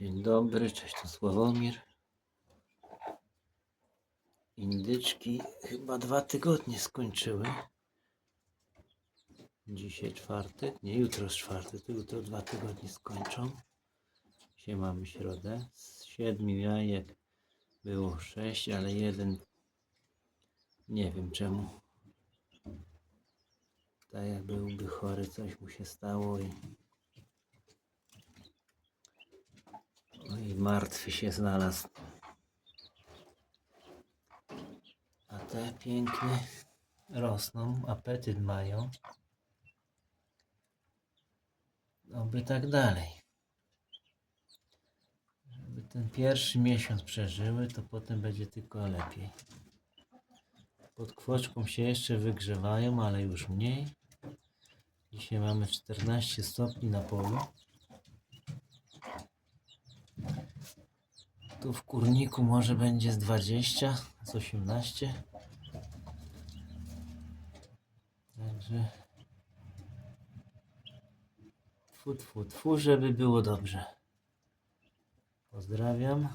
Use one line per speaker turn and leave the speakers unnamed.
Dzień dobry, cześć, to Sławomir. Indyczki chyba dwa tygodnie skończyły. Dzisiaj czwartek, nie jutro jest czwartek, to jutro dwa tygodnie skończą. Dzisiaj mamy środę. Z siedmiu jajek było sześć, ale jeden nie wiem czemu. Tak jak byłby chory, coś mu się stało i Oj, martwy się znalazł. A te pięknie rosną, apetyt mają. Oby tak dalej. Żeby ten pierwszy miesiąc przeżyły, to potem będzie tylko lepiej. Pod kwoczką się jeszcze wygrzewają, ale już mniej. Dzisiaj mamy 14 stopni na polu. Tu w kurniku może będzie z 20, z 18. Także tfu, tfu, tfu, żeby było dobrze. Pozdrawiam.